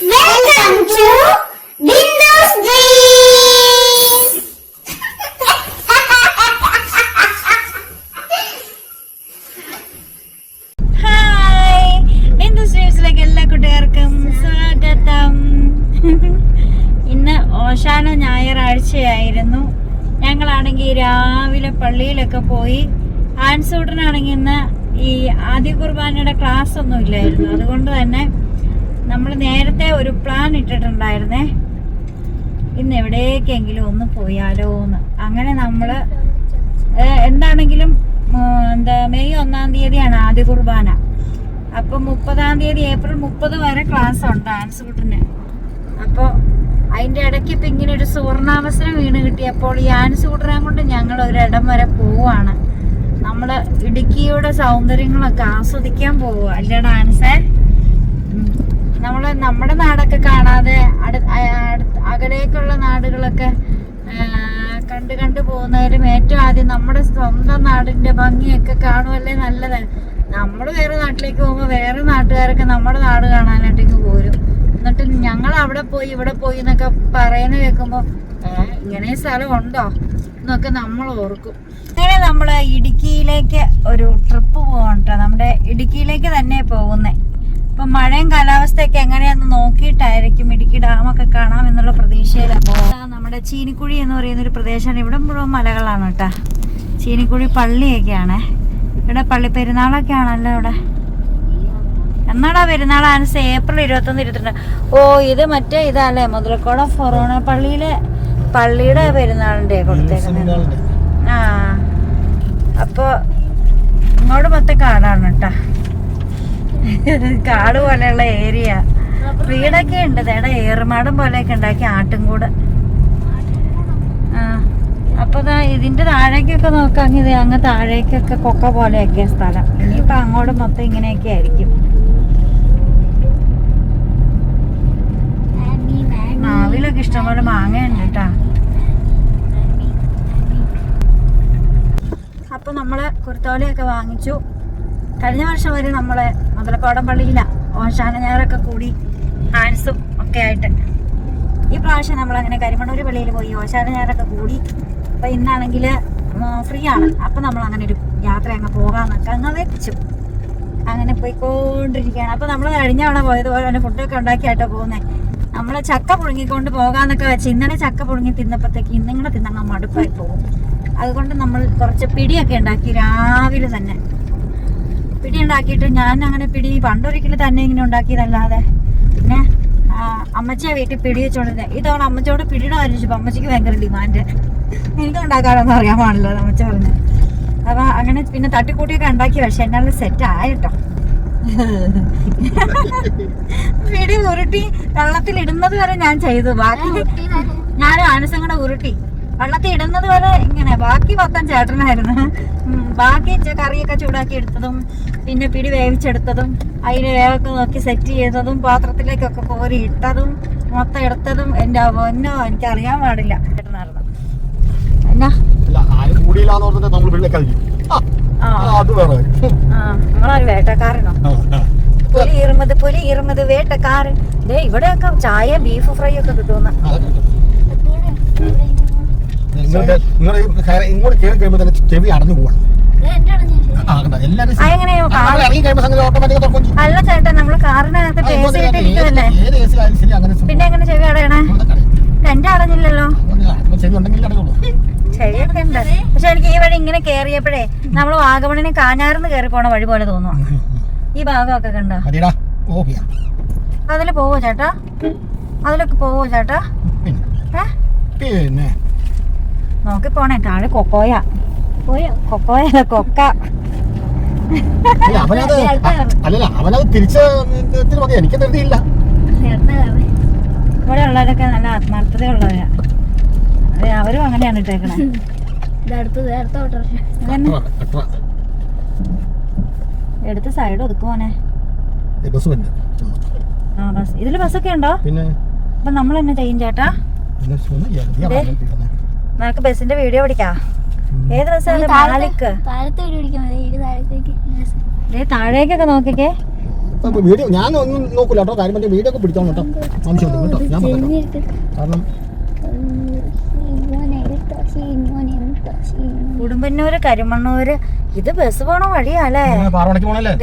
Welcome to Windows Dreams. Hi Bindu's സ്ട്രീംസിലേക്ക് എല്ലാ കൂട്ടുകാർക്കും സ്വാഗതം. ഇന്ന് ഓശാന ഞായറാഴ്ചയായിരുന്നു. ഞങ്ങളാണെങ്കിൽ രാവിലെ പള്ളിയിലൊക്കെ പോയി ആൻസൂട്ടനാണെങ്കിൽ ഇന്ന് ഈ ആദ്യ കുർബാനയുടെ ക്ലാസ് ഒന്നും ഇല്ലായിരുന്നു. അതുകൊണ്ട് തന്നെ നമ്മൾ നേരത്തെ ഒരു പ്ലാൻ ഇട്ടിട്ടുണ്ടായിരുന്നേ. ഇന്ന് എവിടേക്കെങ്കിലും ഒന്ന് പോയാലോ എന്ന് അങ്ങനെ നമ്മൾ എന്താണെങ്കിലും എന്താ മെയ് ഒന്നാം തീയതിയാണ് ആദ്യ കുർബാന. അപ്പൊ മുപ്പതാം തീയതി ഏപ്രിൽ മുപ്പത് വരെ ക്ലാസ് ഉണ്ട് ഡാൻസ് കുട്ടിന്. അപ്പോൾ അതിന്റെ ഇടയ്ക്ക് ഇപ്പൊ ഇങ്ങനെ ഒരു സുവർണാവസരം വീണ് കിട്ടിയപ്പോൾ ഈ ആൻസ് കുട്ടനെ കൊണ്ട് ഞങ്ങൾ ഒരിടം വരെ പോവാണ് നമ്മൾ ഇടുക്കിയുടെ സൗന്ദര്യങ്ങളൊക്കെ ആസ്വദിക്കാൻ പോവുക അല്ലേ ഡാൻസേ ഉം. നമ്മൾ നമ്മുടെ നാടൊക്കെ കാണാതെ അകലേക്കുള്ള നാടുകളൊക്കെ കണ്ടു കണ്ട് പോകുന്നതിലും ഏറ്റവും ആദ്യം നമ്മുടെ സ്വന്തം നാടിന്റെ ഭംഗിയൊക്കെ കാണുമല്ലേ നല്ലത്. നമ്മൾ വേറെ നാട്ടിലേക്ക് പോകുമ്പോൾ വേറെ നാട്ടുകാരൊക്കെ നമ്മുടെ നാട് കാണാനായിട്ടേക്ക് പോരും. എന്നിട്ട് ഞങ്ങൾ അവിടെ പോയി ഇവിടെ പോയി എന്നൊക്കെ പറയുന്ന കേൾക്കുമ്പോൾ ഇങ്ങനെ സ്ഥലം ഉണ്ടോ? എന്നൊക്കെ നമ്മൾ ഓർക്കും. അങ്ങനെ നമ്മൾ ഇടുക്കിയിലേക്ക് ഒരു ട്രിപ്പ് പോകണ്ട നമ്മുടെ ഇടുക്കിയിലേക്ക് തന്നെ പോകുന്നേ. ഇപ്പൊ മഴയും കാലാവസ്ഥയൊക്കെ എങ്ങനെയാന്ന് നോക്കിയിട്ടായിരിക്കും ഇടുക്കി ഡാമൊക്കെ കാണാം എന്നുള്ള പ്രതീക്ഷയിലാണ് നമ്മുടെ ചീനിക്കുഴി എന്ന് പറയുന്ന ഒരു പ്രദേശമാണ്. ഇവിടെ മുഴുവൻ മലകളാണ് കേട്ടാ. ചീനിക്കുഴി പള്ളിയൊക്കെയാണ്. ഇവിടെ പള്ളി പെരുന്നാളൊക്കെ ആണല്ലോ ഇവിടെ എന്നാടാ പെരുന്നാൾ ആൻസ് ഏപ്രിൽ ഇരുപത്തൊന്ന് ഇരുപത്തിരണ്ട്. ഓ ഇത് മറ്റേ ഇതല്ലേ? മുതലക്കോടം ഫൊറോണ പള്ളിയിലെ പള്ളിയുടെ പെരുന്നാളിന്റെ കൊടുത്തേക്കുന്നത് ആ. അപ്പൊ ഇങ്ങോട്ട് മൊത്തം കാടാണ് കേട്ടാ. കാട് പോലെയുള്ള ഏരിയ. വീടൊക്കെ ഉണ്ട്. തേടെ ഏറുമാടം പോലെയൊക്കെ ഉണ്ടാക്കി ആട്ടുംകൂട്. ആ അപ്പൊ ഇതിന്റെ താഴേക്കൊക്കെ നോക്കാം ഇത് അങ്ങ് താഴേക്കൊക്കെ കൊക്ക പോലെയൊക്കെ സ്ഥലം. ഇനിയിപ്പൊ അങ്ങോട്ട് മൊത്തം ഇങ്ങനെയൊക്കെ ആയിരിക്കും. മാവിലൊക്കെ ഇഷ്ടംപോലെ മാങ്ങയുണ്ട് കേട്ടാ അപ്പൊ നമ്മൾ കുരുത്തോലയൊക്കെ വാങ്ങിച്ചു. കഴിഞ്ഞ വർഷം വരെ നമ്മളെ മുതലക്കോടം പള്ളിയില ഓശാന ഞാറൊക്കെ കൂടി ഹാൻസും ഒക്കെ ആയിട്ട്. ഈ പ്രാവശ്യം നമ്മൾ അങ്ങനെ കരിമണൂർ പള്ളിയിൽ പോയി ഓശാന ഞാറൊക്കെ കൂടി. അപ്പൊ ഇന്നാണെങ്കിൽ ഫ്രീ ആണ് അപ്പൊ നമ്മൾ അങ്ങനെ ഒരു യാത്ര അങ്ങ് പോകാന്നൊക്കെ അങ്ങ് വെച്ചു. അങ്ങനെ പോയിക്കൊണ്ടിരിക്കുകയാണ്. അപ്പൊ നമ്മൾ കഴിഞ്ഞ തവണ പോയതുപോലെ തന്നെ ഫുഡൊക്കെ ഉണ്ടാക്കിയായിട്ടോ പോകുന്നത് നമ്മൾ ചക്ക പുഴുങ്ങിക്കൊണ്ട് പോകാന്നൊക്കെ വെച്ച് ഇന്നലെ ചക്ക പുഴുങ്ങി തിന്നപ്പോഴത്തേക്ക് ഇന്നിങ്ങനെ തിന്നങ്ങ് മടുപ്പായി പോകും. അതുകൊണ്ട് നമ്മൾ കുറച്ച് പിടിയൊക്കെ ഉണ്ടാക്കി രാവിലെ തന്നെ പിടി ഉണ്ടാക്കിയിട്ട് ഞാൻ അങ്ങനെ പിടി പണ്ടൊരിക്കലും തന്നെ ഇങ്ങനെ ഉണ്ടാക്കിയതല്ലാതെ. പിന്നെ അമ്മച്ചിയെ വീട്ടിൽ പിടി വെച്ചോണ്ടിരുന്നത് ഇതവണ അമ്മച്ചോട് പിടിയുടെ ആലോചിച്ചപ്പോൾ അമ്മച്ചിക്ക് ഭയങ്കര ഡിമാൻഡ്. എനിക്ക് ഉണ്ടാക്കാനൊന്നും അറിയാൻ പാടില്ല അമ്മച്ച പറഞ്ഞു. അപ്പൊ അങ്ങനെ പിന്നെ തട്ടിക്കൂട്ടിയൊക്കെ ഉണ്ടാക്കി പക്ഷെ എന്നാലും സെറ്റ് ആയിട്ടോ. പിടി ഉരുട്ടി വെള്ളത്തിൽ ഇടുന്നത് വരെ ഞാൻ ചെയ്തു. ബാക്കി ഞാനും ആനസം കൂടെ ഉരുട്ടി. വെള്ളത്തിൽ ഇടുന്നത് വരെ ഇങ്ങനെ. ബാക്കി മൊത്തം ചേട്ടനായിരുന്നു. ബാക്കി കറിയൊക്കെ ചൂടാക്കി എടുത്തതും പിന്നെ പിടി വേവിച്ചെടുത്തതും അതിന് വേവൊക്കെ നോക്കി സെറ്റ് ചെയ്തതും പാത്രത്തിലേക്കൊക്കെ കോരി ഇട്ടതും മൊത്തം എടുത്തതും എന്റെ ഒന്നോ എനിക്ക് അറിയാൻ പാടില്ല ചേട്ടനായിരുന്നു. എന്നാ? വേട്ടക്കാരനോ? പുലി വേട്ടക്കാരൻ. ചായ ബീഫ് ഫ്രൈ ഒക്കെ കിട്ടുമെന്ന്. നിങ്ങൾക്ക് നിങ്ങൾ ഇങ്ങോട്ട് കയറി കഴിയുമ്പോൾ തന്നെ ചെവി അടഞ്ഞു പോവാണ്. അല്ല ചേട്ടാ നമ്മൾ കാറിനകത്ത് പിന്നെ എങ്ങനെ ചെവി അടയണേ? എന്റെ അടഞ്ഞില്ലല്ലോ. അതുകൊണ്ട് ആ, ഇപ്പൊ ചെവി ഉണ്ടെങ്കിൽ അടയുള്ളൂ. ചെവിയൊക്കെ ഉണ്ട് പക്ഷെ എനിക്ക് ഈ വഴി ഇങ്ങനെ കേറിയപ്പോഴേ നമ്മൾ വാഗമണിന് കാഞ്ഞാറിന്ന് കേറി പോണ വഴി പോലെ തോന്നുന്നു ഈ ഭാഗമൊക്കെ കണ്ടോ? അതിൽ പോവോ ചേട്ടാ? അതിലൊക്കെ പോവോ ചേട്ടാ? പിന്നെ. നോക്കി പോണേ. താഴെ കൊക്കോയ. കൊക്ക. അവനത് അല്ലല്ല അവനത് തിരിച്ച് ഇതിന് മതി. എനിക്ക് ധൃതിയില്ല ഇവിടെ ഉള്ളവരൊക്കെ നല്ല അവരും അങ്ങനെയാണ് ഇട്ടേക്കണേ. എടുത്ത് സൈഡ് ഒതുക്കുവാനെ ആ ബസ്. ഇതിൽ ബസ്സൊക്കെ ഉണ്ടോ? പിന്നെ? അപ്പൊ നമ്മൾ തന്നെ ചെയ്യും ചേട്ടാ. പിന്നെ സുഖം ചെയ്യാം. നീ ദേ. അവിടെ ഇരിക്കുന്നേ. നമുക്ക് ബസ്സിന്റെ വീഡിയോ പിടിക്കാം ഏത് ബസ്സാണ് മാലിക്ക് താഴേക്കൊക്കെ നോക്കിക്കേ. വീഡിയോ ഞാൻ ഒന്നും നോക്കൂല കേട്ടോ. കാര്യം പറഞ്ഞ വീഡിയോ ഒക്കെ പിടിച്ചോണം കേട്ടോ. സംശയം കേട്ടോ. ഞാൻ കാരണം ഉടുമ്പന്നൂര് കരിമണ്ണൂര്. ഇത് ബസ് പോണ വഴിയാലേ.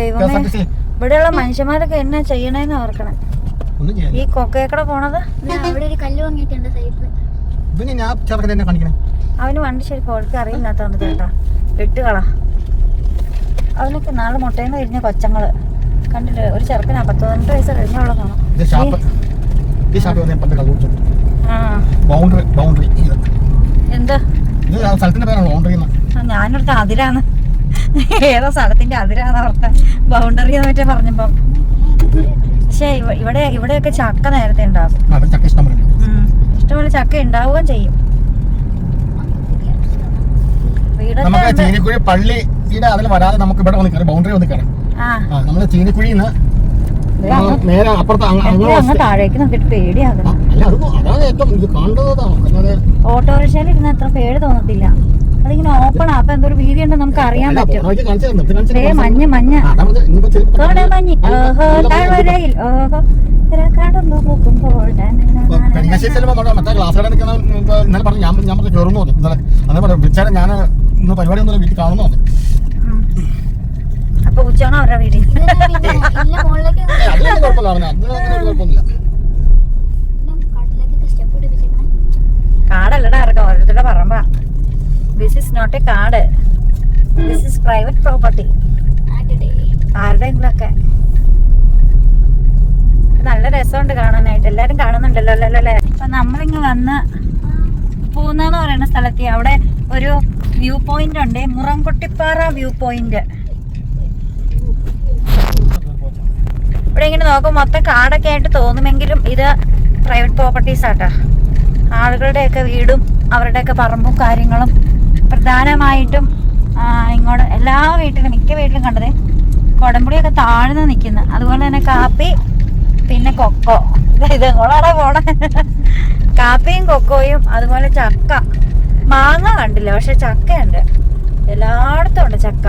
ദൈവമേ. ഇവിടെയുള്ള മനുഷ്യന്മാരൊക്കെ എന്നാ ചെയ്യണേന്ന് ഓർക്കണം. ഈ കൊക്കയക്കടെ പോണത്? അവിടെ ഒരു കല്ല് വാങ്ങിയിട്ടുണ്ട് സൈഡിൽ. പിന്നെ ഞാൻ കാണിക്കണേ. അവന് വണ്ടി ശരിക്കും ഓൾക്ക് അറിയില്ലാത്തോണ്ട് ചേട്ടാ. വെട്ടുകള. അവനൊക്കെ നാളെ മുട്ടേന്ന് കഴിഞ്ഞ കൊച്ചങ്ങൾ. കണ്ടില്ലേ? ഒരു ചെറുക്കനാ പത്ത് വയസ്സ് കഴിഞ്ഞോളം കാണും. എന്ത്? ആ, ഞാനടുത്ത ഏതോ സ്ഥലത്തിന്റെ അതിരാന്ന് പറഞ്ഞ ബൗണ്ടറി എന്ന് മറ്റേ പറഞ്ഞപ്പം. പക്ഷേ ഇവിടെ ഇവിടെയൊക്കെ ചക്ക നേരത്തെ ഉണ്ടാകും ഇഷ്ടംപോലെ ചക്ക ഉണ്ടാവുകയും ചെയ്യും. നമുക്ക്. ചീനിക്കുഴി പള്ളിയുടെ അതിൽ വരാതെ നമുക്ക് ഇവിടെ വന്ന് കയറാം ബൗണ്ടറി വന്ന് കയറാം. നമ്മൾ ചീനിക്കുഴിയിൽ നിന്ന് നേരെ അപ്പുറത്ത് ഓട്ടോറിക്ഷയിൽ ഇരുന്ന് അത്ര പേടി തോന്നത്തില്ല. അതിങ്ങനെ ഓപ്പൺ ആ അപ്പൊ എന്തൊരു വീതി ഉണ്ടെന്ന് നമുക്ക് അറിയാൻ പറ്റും. മഞ്ഞ മഞ്ഞ. ആ, അതാ പറഞ്ഞത്. ഇനിയിപ്പോ ചിലപ്പോ കോട മഞ്ഞ് അല്ല, ഓഹോ താഴ്വരയിൽ ഓഹോ തിരക്കാടുന്നു പോകുമ്പോൾ ഇപ്പൊ പെരിങ്ങശ്ശേരി ചെല്ലുമ്പോ നമ്മുടെ മറ്റേ ക്ലാസ് കട നിൽക്കുന്ന ഇന്നലെ പറഞ്ഞു ഞാൻ ഞാൻ പറഞ്ഞു കയറുന്നു പറഞ്ഞു ഇന്നലെ അന്നേ പറഞ്ഞു ഞാൻ ഇന്ന് പരിപാടി ഒന്നും വീട്ടിൽ കാണുന്നു പറഞ്ഞു അപ്പൊ ഉച്ചയാണോ അവരുടെ വീട്ടിൽ കാടല്ലടാ ഇറക്കാം ഓരോരുത്തരുടെ പറമ്പ. ദിസ് ഇസ് നോട്ട് എ കാട്. ദിസ് ഇസ് പ്രൈവറ്റ് പ്രോപ്പർട്ടി ആരുടെയെങ്കിലൊക്കെ നല്ല രസമുണ്ട് കാണാനായിട്ട്. എല്ലാരും കാണുന്നുണ്ടല്ലോ അല്ലല്ലോ അല്ലേ അപ്പൊ നമ്മളിങ്ങ് വന്ന് പൂന്നെന്ന് പറയുന്ന സ്ഥലത്ത് അവിടെ ഒരു വ്യൂ പോയിന്റ് ഉണ്ട്. മുറംകുട്ടിപ്പാറ വ്യൂ പോയിന്റ് ഇവിടെ ഇങ്ങനെ നോക്കും മൊത്തം കാടൊക്കെ ആയിട്ട് തോന്നുമെങ്കിലും ഇത് പ്രൈവറ്റ് പ്രോപ്പർട്ടീസ് ആട്ടാ. ആളുകളുടെയൊക്കെ വീടും അവരുടെയൊക്കെ പറമ്പും കാര്യങ്ങളും പ്രധാനമായിട്ടും ഇങ്ങോട്ട് എല്ലാ വീട്ടിലും മിക്ക വീട്ടിലും കണ്ടതേ കൊടമ്പുളിയൊക്കെ താഴ്ന്നു നിൽക്കുന്നു. അതുപോലെ തന്നെ കാപ്പി പിന്നെ കൊക്കോ. ഇത് എങ്ങോട്ടാണ് പോണേ? കാപ്പിയും കൊക്കോയും അതുപോലെ ചക്ക. മാങ്ങ കണ്ടില്ല പക്ഷെ ചക്കയുണ്ട്. എല്ലായിടത്തും ഉണ്ട് ചക്ക.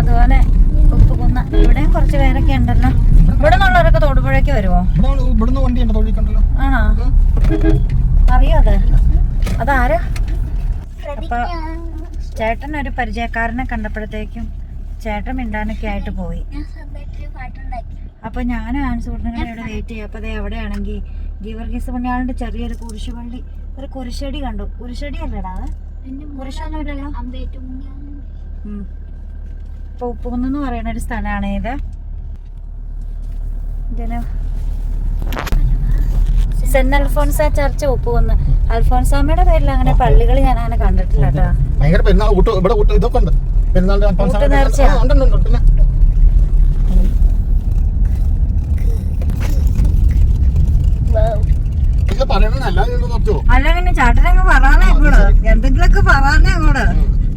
അതുപോലെ ഉപ്പുകുന്ന ഇവിടെയും കുറച്ച് പേരൊക്കെ ഉണ്ടല്ലോ. ഇവിടെ നിന്നുള്ളവരൊക്കെ തൊടുപുഴയ്ക്ക് വരുമോ ആണോ? അറിയോ അത്? അതാരാ? ചേട്ടൻ ഒരു പരിചയക്കാരനെ കണ്ടപ്പോഴത്തേക്കും ചേട്ടൻ മിണ്ടാനൊക്കെ ആയിട്ട് പോയി. ഞാൻ അപ്പൊ ഞാനും ആൻസ് ഇവിടെ വെയിറ്റ് ചെയ്യാം. അപ്പൊ എവിടെയാണെങ്കിൽ ഗീവർഗീസ് പുണ്യാളിന്റെ ചെറിയൊരു കുരിശുപള്ളി. ഒരു കുരിശടി കണ്ടു. കുരിശടി അല്ലടാ കുരിശൊന്നുമില്ലല്ലോ പറയുന്ന ഒരു സ്ഥലമാണ് ഇത്. ഇതിന് സെന്റ് അൽഫോൺസ ചർച്ച് ഉപ്പുകുന്ന്. അൽഫോൻസാമ്മയുടെ പേരിൽ അങ്ങനെ പള്ളികൾ ഞാൻ അങ്ങനെ കണ്ടിട്ടില്ല കേട്ടോ. ഭയങ്കര പെരുന്നാൾ ഊട്ട് ഇവിടെ ഊട്ട് ഇതൊക്കെ ഉണ്ട്. പെരുന്നാളിന്റെ അൽഫോൻസാ ഊട്ട് നേർച്ചയാ? ആ, ഉണ്ട്, ഉണ്ട്, ഉണ്ട്. പിന്നെ ഇത് കുറച്ചു അല്ലെങ്കിൽ ചേട്ടനങ്ങ് പറയാനേ അങ്ങോട്ട് എന്തെങ്കിലുമൊക്കെ പറയാനേ അങ്ങോട്ട്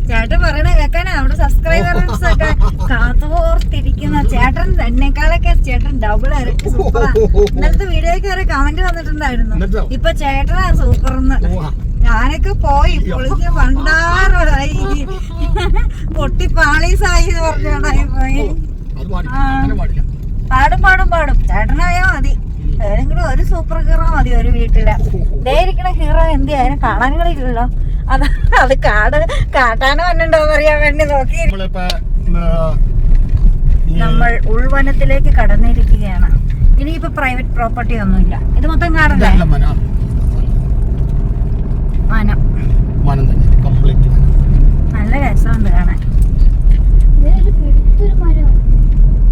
ചേട്ടൻ പറയണ കേക്കാനാ നമ്മുടെ സബ്സ്ക്രൈബേഴ്സ് ഒക്കെ കാത്തോർത്തിരിക്കുന്ന ചേട്ടൻ എന്നെക്കാളൊക്കെ ചേട്ടൻ ഡബിൾ ആയിരിക്കും സൂപ്പറാ ഇന്നലത്തെ വീഡിയോയ്ക്ക് വരെ കമന്റ് വന്നിട്ടുണ്ടായിരുന്നു? ഇപ്പൊ ചേട്ടനാ സൂപ്പർ എന്ന്. ഞാനൊക്കെ പോയി പൊളിഞ്ഞ് പണ്ടാറായി പൊട്ടി പാളീസായി എന്ന് പറഞ്ഞോണ്ടായി പോയി. പാടും പാടും പാടും. ചേട്ടനായാ മതി. ഏതെങ്കിലും ഒരു സൂപ്പർ ഹീറോ മതി ഒരു വീട്ടിൽ. ദേ ഇരിക്കണ ഹീറോ എന്ത് ചെയ്യാനും കാണാൻ കളിക്കില്ലല്ലോ അത് അത് കാട് കാട്ടാനോ വന്നിട്ടുണ്ടോന്ന് അറിയാൻ വേണ്ടി നോക്കി. നമ്മൾ ഉൾവനത്തിലേക്ക് കടന്നിരിക്കുകയാണ്. ഇനിയിപ്പോ പ്രൈവറ്റ് പ്രോപ്പർട്ടി ഒന്നുമില്ല. ഇത് മൊത്തം കാടല്ലേ? വനം. നല്ല രസമുണ്ട് കാണാൻ.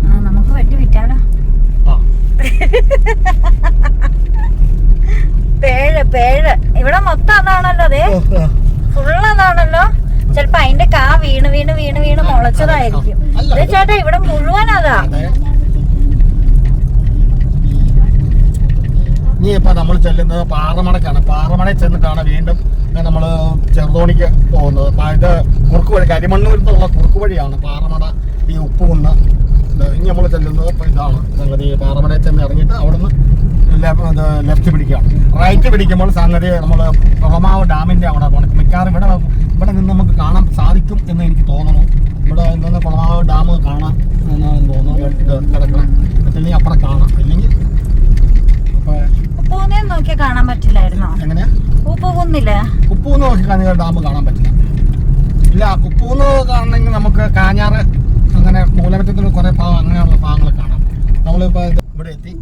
ആ നമുക്ക് വെട്ടി വിറ്റാലോ? ആ. പേഴ് പേഴ്. ഇവിടെ മൊത്തം അതാണല്ലോ അതെ ഓ, ആ. ഫുള്ള് അതാണല്ലോ ചിലപ്പോ അതിന്റെ കാ വീണ് വീണ് വീണ് വീണ് മുളച്ചതായിരിക്കും. ഇത് ചേട്ടാ ഇവിടെ മുഴുവൻ അതാ. ഇനി ഇപ്പൊ നമ്മൾ ചെല്ലുന്നത് പാറമടക്കാണ് പാറമടയിൽ ചെന്നിട്ടാണ് വീണ്ടും നമ്മൾ ചെറുതോണിക്ക് പോകുന്നത് ഇത് കുറുക്ക് വഴി കരിമണ്ണൂരത്തുള്ള കുറുക്ക് വഴിയാണ് പാറമട ഈ ഉപ്പുകുന്ന് കൊണ്ട് ഇനി നമ്മൾ ചെല്ലുന്നത് ഇതാണ് സംഗതി പാറമടയിൽ ചെന്ന് ഇറങ്ങിയിട്ട് അവിടുന്ന് ലെഫ്റ്റ് പിടിക്കുക. റൈറ്റ് പിടിക്കുമ്പോൾ സംഗതി നമ്മൾ കുളമാവ് ഡാമിന്റെ അവിടെ പോകണം. മിക്കവാറും ഇവിടെ ഇവിടെ നിന്ന് നമുക്ക് കാണാൻ സാധിക്കും എന്ന് എനിക്ക് തോന്നുന്നു. ഇവിടെ നിന്ന് കൊളമാവ് ഡാം കാണാം എന്ന് തോന്നുന്നു. കിടക്കണം. അല്ലെങ്കിൽ അപ്പുറം കാണാം. ഇല്ലെങ്കിൽ ഉപ്പൂനെ നോക്കിയാൽ കാണാൻ പറ്റില്ലായിരുന്നോ? എങ്ങനെയാ? ഉപ്പ് കുന്നില്ല ഉപ്പൂന്ന് നോക്കി കാഞ്ഞാൽ ഡാം കാണാൻ പറ്റില്ല. ഇല്ല ഉപ്പൂന്ന് കാണണമെങ്കിൽ നമുക്ക് കാഞ്ഞാറ് അങ്ങനെ മൂലമറ്റത്തിൽ കുറേ ഭാഗം അങ്ങനെയുള്ള ഭാഗങ്ങൾ കാണാം. നമ്മളിപ്പോൾ ഇവിടെ എത്തി.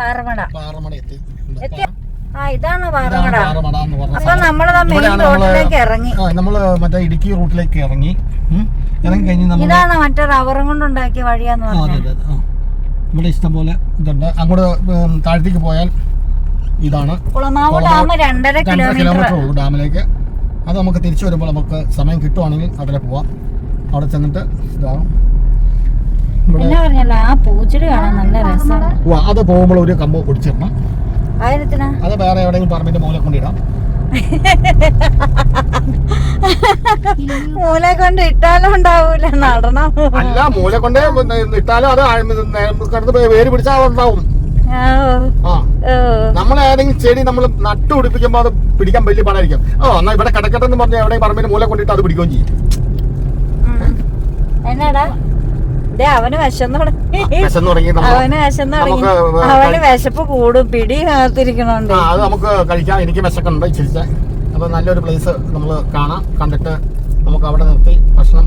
പാറമട. പാറമട എത്തി. ഇവിടെ ആ ഇതാണ് പാറമട. അപ്പൊ നമ്മൾ മെയിൻ റോഡിലേക്ക് ഇറങ്ങി. ആ, നമ്മൾ മറ്റേ ഇടുക്കി റൂട്ടിലേക്ക് ഇറങ്ങി. ഇറങ്ങി കഴിഞ്ഞ് ഇതാണ് മറ്റേ റബ്ബറും കൊണ്ടുണ്ടാക്കിയ വഴിയാന്ന് പറഞ്ഞത്. ഇവിടെ ഇഷ്ടം പോലെ ഇതുണ്ട്. അങ്ങോട്ട് താഴത്തേക്ക് പോയാൽ ഇതാണ്. കുളമാവ് കുളമാവ് ഡാം രണ്ടര രണ്ടര കിലോമീറ്റർ. ഉള്ളൂ ഡാമിലേക്ക്. അത് നമുക്ക് തിരിച്ചു വരുമ്പോൾ നമുക്ക് സമയം കിട്ടുവാണെങ്കിൽ അവിടെ പോവാം. അവിടെ ചെന്നിട്ട് പിന്നെ പറഞ്ഞല്ല ആ പൂച്ചെടി കാണാൻ നല്ല രസമാണ് ഉവ്വ, അത് പോകുമ്പോൾ ഒരു കമ്പ് ഒടിച്ചിടണം അത് വേറെ എവിടെയെങ്കിലും പറമ്പിന്റെ മൂല കൊണ്ടിടാം. മൂല കൊണ്ട് ഇട്ടാലും ഉണ്ടാവൂല നടണം. അല്ല മൂല കൊണ്ട് ഇട്ടാലും അത് കിടന്ന് വേര് പിടിച്ചാൽ ഉണ്ടാവും. നമ്മൾ ഏതെങ്കിലും ചെടി നമ്മൾ നട്ടു പിടിപ്പിക്കുമ്പോ അത് പിടിക്കാൻ വലിയ പാടായിരിക്കും. ഓ എന്നാ ഇവിടെ കിടക്കട്ടെന്ന് പറഞ്ഞ എവിടെ എവിടെയും പറമ്പിന് മൂല കൊണ്ടിട്ട് അത് പിടിക്കുകയും ചെയ്യും. എന്നാടാ? ദേ അവന് വിശന്നു തുടങ്ങി. അവന് വിശന്നു തുടങ്ങി. അവന് വിശപ്പ് കൂടും പിടി കാത്തിരിക്കണുണ്ട്. അത് നമുക്ക് കഴിക്കാം. എനിക്ക് വിശക്കുണ്ട് ഇച്ചിരിച്ച്. അപ്പോൾ നല്ലൊരു പ്ലേസ് നമ്മൾ കാണാം കണ്ടിട്ട് നമുക്ക് അവിടെ നിർത്തി ഭക്ഷണം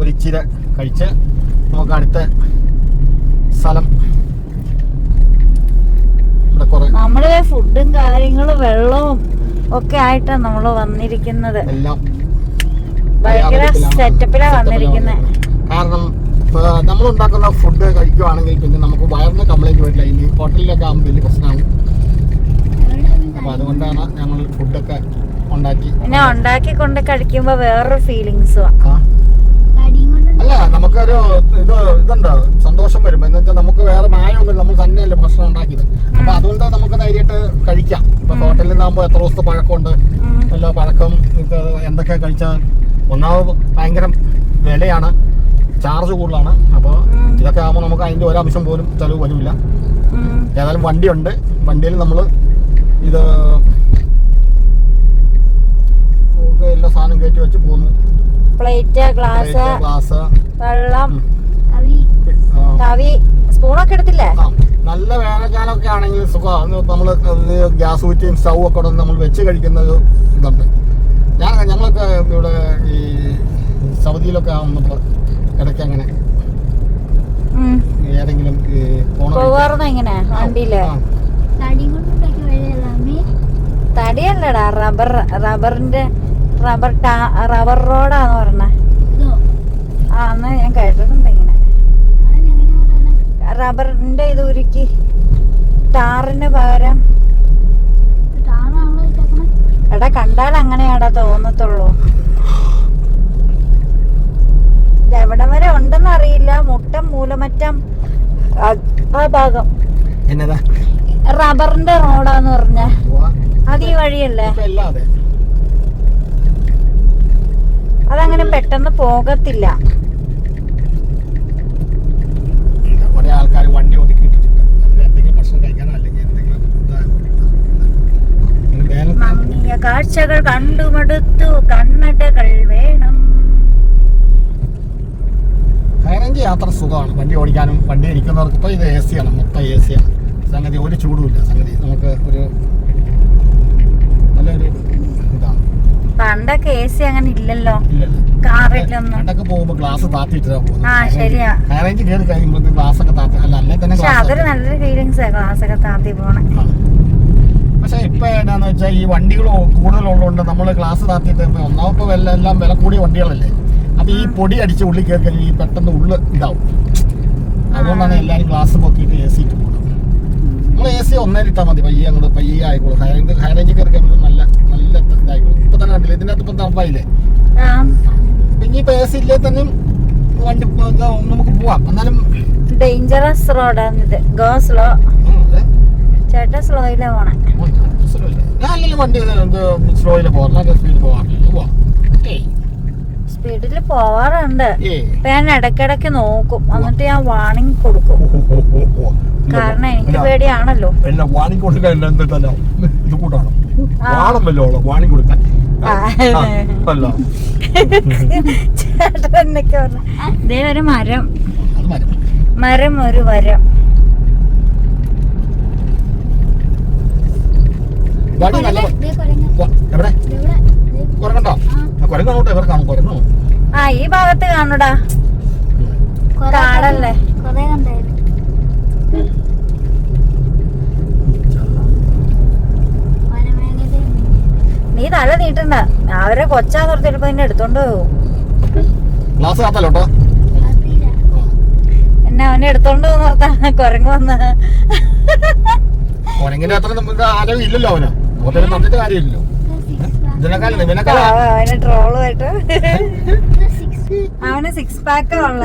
ഒരു ഇച്ചിരി കഴിച്ച് നമുക്ക് അടുത്ത സ്ഥലം നമ്മൾ ഫുഡും കാര്യങ്ങളും വെള്ളവും ഒക്കെ ആയിട്ടാണ് നമ്മൾ വന്നിരിക്കുന്നത്. എല്ലാം ഭയങ്കര സെറ്റപ്പിലാണ് വന്നിരിക്കുന്നത്. കാരണം നമ്മൾ ഉണ്ടാക്കുന്ന ഫുഡ് കഴിക്കുവാണെങ്കിൽ പിന്നെ നമുക്ക് വയറിന് കംപ്ലൈന്റ് വരില്ല. ഇനി ഹോട്ടലിലൊക്കെ ആകുമ്പോൾ വലിയ പ്രശ്നമാണ് അപ്പോൾ അതുകൊണ്ടാണ് ഞങ്ങൾ ഫുഡൊക്കെ ഉണ്ടാക്കി. പിന്നെ ഉണ്ടാക്കി കൊണ്ട് കഴിക്കുമ്പോൾ വേറൊരു ഫീലിങ്സും അല്ല നമുക്കൊരു ഇത് ഇതുണ്ട്? സന്തോഷം വരും എന്ന് വെച്ചാൽ നമുക്ക് വേറെ മായമൊന്നുമില്ല നമ്മൾ തന്നെയല്ലേ ഭക്ഷണം ഉണ്ടാക്കിയത്. അപ്പൊ അതുകൊണ്ട് നമുക്ക് ധൈര്യമായിട്ട് കഴിക്കാം. ഇപ്പൊ ഹോട്ടലിൽ നിന്നാകുമ്പോൾ എത്ര ദിവസത്തെ പഴക്കമുണ്ട്? വല്ല പഴക്കം എന്തൊക്കെ കഴിച്ചാൽ ഒന്നാമത് ഭയങ്കര വിലയാണ്. ചാർജ് കൂടുതലാണ്. അപ്പോൾ ഇതൊക്കെ ആകുമ്പോൾ നമുക്ക് അതിന്റെ ഒരംശം പോലും ചിലവ് വരില്ല. ഏതായാലും വണ്ടിയുണ്ട്. വണ്ടിയിൽ നമ്മൾ ഇത് എല്ലാ സാധനം കയറ്റി വെച്ച് പോകുന്നു. Plate glass glass. വെള്ളം തവി സ്പൂണൊക്കെ എടുത്തില്ലേ? നല്ല വേനൽക്കാലമൊക്കെ ആണെങ്കിൽ സുഖമാണ് നമ്മൾ ഗ്യാസ് കുറ്റിയും സ്റ്റൗ ഒക്കെ ഉടനെ നമ്മൾ വെച്ച് കഴിക്കുന്ന ഒരു ഇതുണ്ട്. ഞാൻ ഞങ്ങളൊക്കെ ഇവിടെ ഈ സൗദിയിലൊക്കെ ആകുമ്പോൾ ഇടയ്ക്ക് അങ്ങനെ. ഏതെങ്കിലും പോവാറുന്ന എങ്ങനെ വണ്ടിയിൽ? തടിയല്ലടാ റബ്ബർ റബ്ബറിന്റെ റബ്ബർ ടാ റബ്ബർ റോഡാന്ന് പറഞ്ഞ. ആ എന്നാ ഞാൻ കേട്ടിട്ടുണ്ട് ഇങ്ങനെ. റബ്ബറിന്റെ ഇത് ഉരുക്കി ടാറിന് പകരം. എടാ കണ്ടാൽ അങ്ങനെയാടാ തോന്നത്തുള്ളൂ. ഇത് എവിടം വരെ ഉണ്ടെന്ന് അറിയില്ല മുട്ടം മൂലമറ്റം ആ- ഭാഗം. എന്നതാ? റബ്ബറിന്റെ റോഡാന്ന് പറഞ്ഞ. അത് ഈ വഴിയല്ലേ? അതങ്ങനെ പെട്ടെന്ന് പോകത്തില്ല. ആൾക്കാർ വണ്ടി ഒതുക്കിയിട്ടിട്ടുണ്ട് എന്തെങ്കിലും ഭക്ഷണം കഴിക്കാനോ അല്ലെങ്കിൽ കാഴ്ചകൾ കണ്ടുമടുത്തു. കണ്ണടകൾ വേണം. ഹൈറേഞ്ച് യാത്ര സുഖമാണ്. വണ്ടി ഓടിക്കാനും വണ്ടി ഇരിക്കുന്നവർക്ക് ഇപ്പോൾ ഇത് എ സി ആണ്. മൊത്തം എ സി ആണ്. സംഗതി ഒരു ചൂടുമില്ല സംഗതി നമുക്ക് ഒരു നല്ലൊരു ഇതാണ്. പണ്ടൊക്കെ എ സി അങ്ങനെ ഇല്ലല്ലോ. പണ്ടൊക്കെ പോകുമ്പോ ഗ്ലാസ് താത്തിട്ടാ. ഹൈറേഞ്ച് കയറി കഴിയുമ്പോൾ ഗ്ലാസ് ഒക്കെ താത്തി. അല്ല അല്ലേ തന്നെ പക്ഷെ അതൊരു നല്ലൊരു ഫീലിങ്സ് ആ ക്ലാസ് ഒക്കെ താത്തി പോണേ. പക്ഷെ ഇപ്പൊ എന്നാന്ന് വെച്ചാൽ ഈ വണ്ടികൾ കൂടുതലുള്ളതുകൊണ്ട് നമ്മൾ ഗ്ലാസ് താത്തിയിട്ട് ഒന്നാമത്തെ വില എല്ലാം വില കൂടിയ വണ്ടികളല്ലേ? അപ്പൊ ഈ പൊടി അടിച്ച് ഉള്ളിൽ കയറി കഴിഞ്ഞാൽ ഈ പെട്ടെന്ന് ഉള്ളു ഇതാവും. അതുകൊണ്ടാണ് എല്ലാരും ഗ്ലാസ് പൊക്കിയിട്ട് എ സി ഇട്ട് പോകുന്നത് നമ്മൾ എ സി ഒന്നേ ഇട്ടാൽ മതി. പയ്യെ അങ്ങോട്ട് പയ്യെ ആയിക്കോളും. ഹൈറേഞ്ച് ഹൈറേഞ്ച് കയറി കഴിയുമ്പോൾ നല്ല നല്ല ഇതായിക്കോളും. ഇപ്പൊ തന്നെ കണ്ടില്ല? ഇതിന്റെ അകത്ത് ഇപ്പം തണുപ്പായില്ലേ? പിന്നെ ഇനിയിപ്പോ എ സി ഇല്ലേ തന്നെ വണ്ടി ഇപ്പൊ ഇതാ നമുക്ക് പോവാം. എന്നാലും ഡേഞ്ചറസ് റോഡാണ് ഇത്. ഗോ സ്ലോ ഉം, അതെ. ചേട്ടാ സ്ലോയിലാ പോണേ. അല്ലെങ്കിൽ വണ്ടി സ്ലോയിലെ പോകാറില്ല സ്പീഡിൽ പോകാറില്ല പോവാം. സ്പീഡിൽ പോവാറുണ്ട്. ഞാൻ ഇടക്കിടക്ക് നോക്കും. എന്നിട്ട് ഞാൻ വാണിംഗ് കൊടുക്കും. കാരണം എനിക്ക് പേടിയാണല്ലോ. എന്നെ വാണിംഗ് കൊടുക്കാൻ എന്നെ ഇത് കൂട്ടാണ്. വാണമല്ലോ വാണിംഗ് കൊടുക്കാൻ. ആ. ആ, അല്ല. ചേട്ടൻ എന്നൊക്കെ പറഞ്ഞു ഇതേ ഒരു മരം. മരം ഒരു വരം. എവിടെ ദേ ഇവിടെ. ദേ. കുരങ്ങണ്ടോ ആ. കുരങ്ങോട്ട് എവിടെ കാണും കുരങ്ങോ. ആ ഈ ഭാഗത്ത് കാണൂടാ. കുറേ കാടല്ലേ? കുറേ കണ്ടായിരുന്നു വനമേഖലയുണ്ട്. നീ തല നീട്ടണ്ട. അവരെ കൊച്ചാ തുറത്തിട്ടപ്പോ നിന്നെ എടുത്തോണ്ട് പോകും ഗ്ലാസ് കാത്തല്ലോട്ടോ എന്നെ അവനെ എടുത്തോണ്ട് പോകുന്ന കുരങ്ങ് വന്ന്. കുരങ്ങിന്റെ അത്ര ആരോ ഇല്ലല്ലോ അവന്. കാര്യമില്ലല്ലോ. അവന് ട്രോളുമായിട്ട് അവന് സിക്സ് പാക്ക് ഉള്ള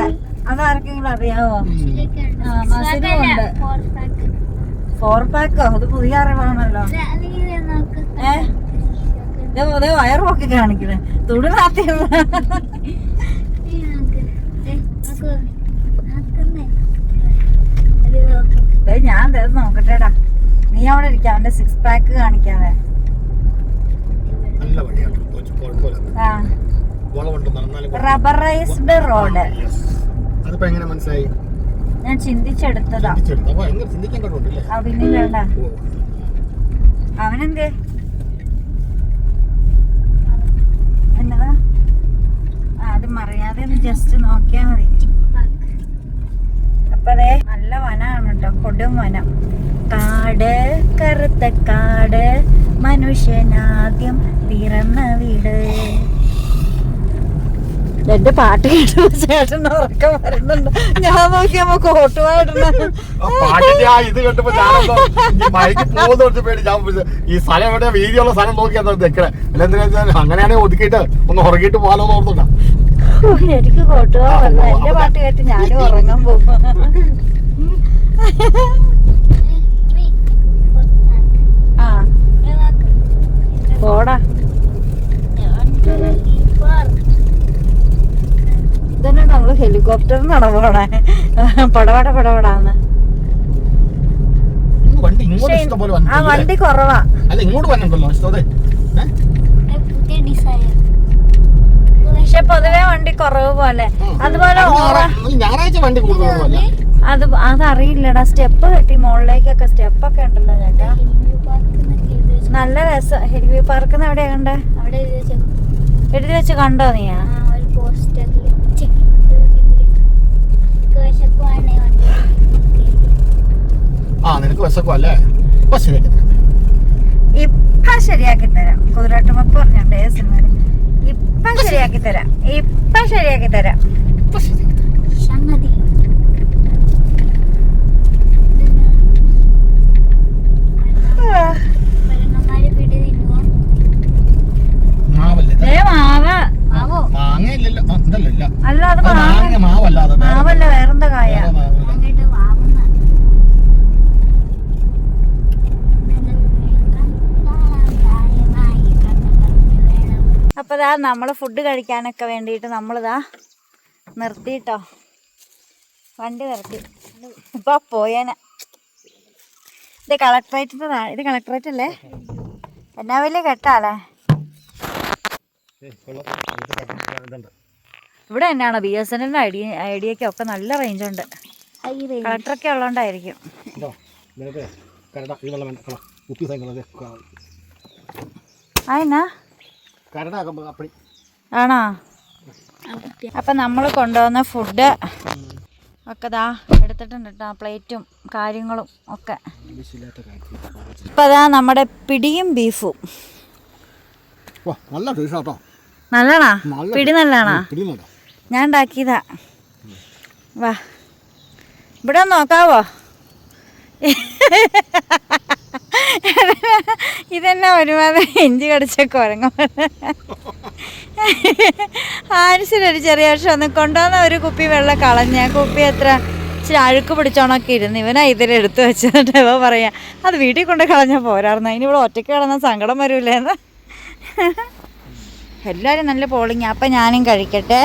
അതാർക്കെങ്കിലും അറിയാവോ. ഫോർ പാക്കോ അത് പുതിയ അറിവാണല്ലോ. ഇത് അല്ലെങ്കിൽ ഏ? ദേ, ദേ വയറൊക്കെ കാണിക്കണേ. നോക്കുന്നേ. ഞാൻ ദേ നോക്കട്ടെടാ. നീ അവിടെ ഇരിക്കാം അവന്റെ സിക്സ് പാക്ക് കാണിക്കാതെ. നല്ല വഴിയാണ് റബ്ബറൈസ്ഡ് റോഡ് അതിപ്പോ എങ്ങനെ മനസ്സിലായി? ഞാൻ ചിന്തിച്ചെടുത്തതാ. അവനെന്തേ? എന്നതാ? അത് മറിയാതെ ഒന്ന് ജസ്റ്റ് നോക്കിയാ മതി. അപ്പൊ അതെ നല്ല വനാണ് കേട്ടോ കൊടും വനം. കാട് കറുത്ത കാട് മനുഷ്യനാദ്യം പിറന്ന വീട് എന്റെ പാട്ട് കേട്ടപ്പോ ചേട്ടൻ ഉറക്കം വരുന്നുണ്ട്. ഞാൻ നോക്കിയപ്പോ പാട്ടിന്റെ ഇത് ഈ സ്ഥലം എവിടെ വീതിയുള്ള സ്ഥലം നോക്കിയാ അല്ലെന്താ അങ്ങനെയാണെങ്കിൽ ഒതുക്കിയിട്ട് ഒന്ന് ഉറങ്ങിയിട്ട് ഓർത്തുണ്ടാ എനിക്ക് കോട്ടുവാ എന്റെ പാട്ട് കേട്ട് ഞാനും ഉറങ്ങാൻ പോകും Eh, me. Four pack. ആ ഇത് നോക്ക്. പോടാ. ഇതന്നെ നമ്മൾ ഹെലികോപ്റ്ററിനാണോ പോണേ. പടപട പടപടാന്ന്. ആ വണ്ടി കുറവാ. അല്ല ഇങ്ങോട്ട് വന്നിട്ടുണ്ടല്ലോ പക്ഷെ പൊതുവെ വണ്ടി കുറവ് പോലെ. അതുപോലെ ഞായറാഴ്ച വണ്ടി അത് അതറിയില്ലടാ. സ്റ്റെപ്പ് കെട്ടി മുകളിലേക്കൊക്കെ സ്റ്റെപ്പൊക്കെ ഉണ്ടല്ലോ ചേട്ടാ. നല്ല രസം. ഹെലിവി പാർക്ക് എവിടെയാ കണ്ട? അവിടെ എഴുതി വെച്ച. കണ്ടോ ആ നിനക്ക് വിശക്കും അല്ലേ? തരാം. ഇപ്പൊ ശരിയാക്കി തരാം. കുതിരാട്ടുമപ്പ് പറഞ്ഞോണ്ട് ഏത് സിനിമയിൽ ഇപ്പൊ ശരിയാക്കി തരാം. ഇപ്പൊ ശരിയാക്കി തരാം. അപ്പൊ ശരിയാക്കി തരാം. സംഗതി പെരുങ്ങന്മാര് പിടി തിന്നുവോ മാവല്ലേ ഇത്? ഏ മാവ ആവോ മാങ്ങയില്ലല്ലോ ആ, ഇതല്ല ഇല്ല അല്ല അത് മാവല്ല. അത് വേറെ- മാവല്ല വേറെന്താ കായ? വേറെ മാവ്. അങ്ങോട്ട് വാങ്ങുന്ന അപ്പൊ ദാ നമ്മൾ ഫുഡ് കഴിക്കാനൊക്കെ വേണ്ടിയിട്ട് നമ്മളിതാ നിർത്തിട്ടോ വണ്ടി നിർത്തി. ഇപ്പൊ പോയേനെ. ഇത് കളക്ടറേറ്റിന്റെ താഴെ ഇത് കളക്ടറേറ്റ് അല്ലേ എന്നാ വലിയ കെട്ടാലേ ഇതുണ്ട്. ഇവിടെ തന്നെയാണ്? ബി എസ് എൻ എല്ലിന്റെ ഐഡിയ ഐഡിയക്ക് ഒക്കെ നല്ല റേഞ്ച് ഉണ്ട്. കളക്ടറൊക്കെ ഉള്ളതുകൊണ്ടായിരിക്കും ആണോ? അപ്പം നമ്മൾ കൊണ്ടുവന്ന ഫുഡ് ഒക്കെ ദാ എടുത്തിട്ടുണ്ട് കേട്ടോ പ്ലേറ്റും കാര്യങ്ങളും ഒക്കെ. ഇപ്പം അതാ നമ്മുടെ പിടിയും ബീഫും വാ നല്ല ടേസ്റ്റ് നല്ലതാണോ? പിടി നല്ലതാണോ? ഞാൻ ഉണ്ടാക്കിയതാ. വാ. ഇവിടെ നോക്കാവോ? ഇതെന്നെ ഒരുമാതിരി ഇഞ്ചി കടിച്ച കുരങ്ങ ആരിസിലൊരു ചെറിയ വർഷം ഒന്ന് കൊണ്ടുവന്ന ഒരു കുപ്പി വെള്ളം കളഞ്ഞ കുപ്പി എത്ര ഇച്ചിരി അഴുക്ക് പിടിച്ചോണൊക്കെ ഇരുന്ന് ഇവനാ ഇതിലെടുത്ത് വെച്ചിട്ട് ഇവ പറയാ അത് വീട്ടിൽ കൊണ്ട് കളഞ്ഞാൽ പോരായിരുന്നു അതിന് ഇവിടെ ഒറ്റയ്ക്ക് കിടന്ന സങ്കടം വരൂലേന്ന് എല്ലാവരും നല്ല പോളിങ് അപ്പം ഞാനും കഴിക്കട്ടെ.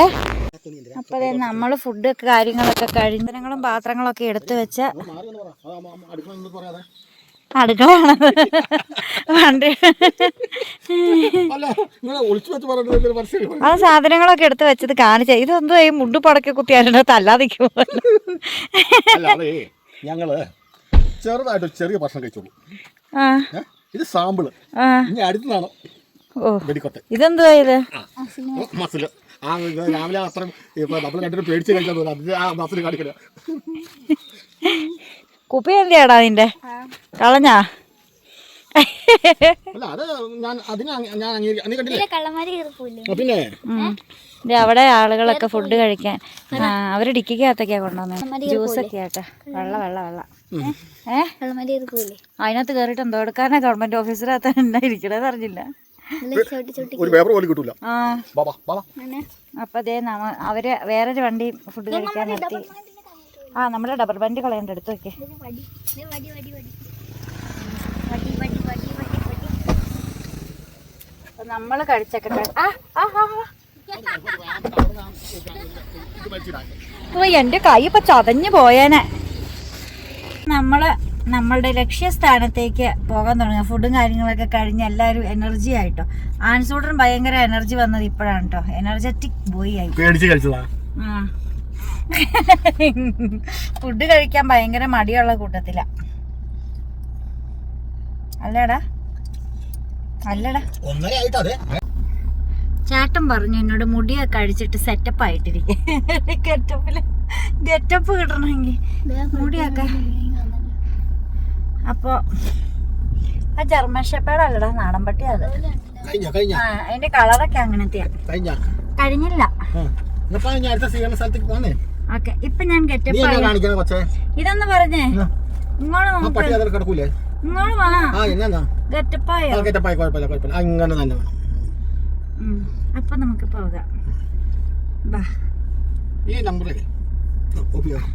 അപ്പോൾ നമ്മൾ ഫുഡ് കാര്യങ്ങളൊക്കെ കഴിഞ്ഞങ്ങളും പാത്രങ്ങളൊക്കെ എടുത്തു വെച്ച അടുക്കളയാണ്. പണ്ട് ആ സാധനങ്ങളൊക്കെ എടുത്ത് വെച്ചത് കാണിച്ച ഇതെന്തോ ഈ മുണ്ടു പടക്കെ കുത്തിയാരുടെ തല്ലാതിക്കുമോ ഞങ്ങൾ ചെറുതായിട്ട് ചെറിയ ഭക്ഷണം കഴിച്ചോളൂ. ഇത് സാമ്പിൾ. ഇനി അടുത്തതാണ്. ഇതെന്തുവാ ആ നമ്മൾ പേടിച്ച് ആ കുപ്പി എന്തിയാടാ നിന്റെ? കളഞ്ഞാ? പിന്നെ? അവിടെ ആളുകളൊക്കെ ഫുഡ് കഴിക്കാൻ. അവർ ഡിക്കിക്കകത്തൊക്കെയാ കൊണ്ടുവന്നത് ജ്യൂസൊക്കെ ആട്ടെ. വെള്ള വെള്ള വെള്ള. ഏഹ് അതിനകത്ത് കേറിട്ട് എന്തോ എടുക്കാനാ ഗവൺമെന്റ് ഓഫീസറെ അത്ര ഇരിക്കണേ അറിഞ്ഞില്ല. ഒരു പേപ്പർ പോലും കിട്ടൂല. അപ്പൊ നമ്മ അവർ വേറൊരു വണ്ടി ഫുഡ് കഴിക്കാൻ നിർത്തി. ആ നമ്മുടെ ഡബർ വണ്ടി കളയണ്ട എടുത്ത് വെക്കേ. നമ്മൾ കഴിച്ചൊക്കെ എന്റെ കൈ ഇപ്പൊ ചതഞ്ഞു പോയേനെ. നമ്മൾ നമ്മളുടെ ലക്ഷ്യസ്ഥാനത്തേക്ക് പോകാൻ തുടങ്ങുക. ഫുഡും കാര്യങ്ങളൊക്കെ കഴിഞ്ഞ് എല്ലാവരും എനർജി ആയിട്ടോ. ആൻസൂട്ടൻ ഭയങ്കര എനർജി വന്നത് ഇപ്പോഴാണ് കേട്ടോ എനർജറ്റിക് ബോയ് ആയി. ഫുഡ് കഴിക്കാൻ ഭയങ്കര മടിയുള്ള കൂട്ടത്തില. അല്ലടാ. അല്ലടാ. ചേട്ടൻ പറഞ്ഞു എന്നോട് മുടിയൊക്കെ അഴിച്ചിട്ട് സെറ്റപ്പ് ആയിട്ടിരിക്കും. ഗെറ്റപ്പിൽ ഗെറ്റപ്പ് കിട്ടണമെങ്കിൽ മുടിയൊക്കെ അപ്പോൾ ആ ജർമ്മൻ ഷെപ്പേഡല്ലടാ നാടൻ പട്ടി അത്. അതിന്റെ കളറൊക്കെ അങ്ങനത്തെ കഴിഞ്ഞില്ല. ഇപ്പൊ ഞാൻ ഗെറ്റപ്പ് ഇതൊന്ന് പറഞ്ഞേ. ഇങ്ങോട്ട് ഇങ്ങോട്ട് വാ. അപ്പൊ നമുക്ക് പോകാം. ഈ നമ്പറിൽ ഉപയോഗം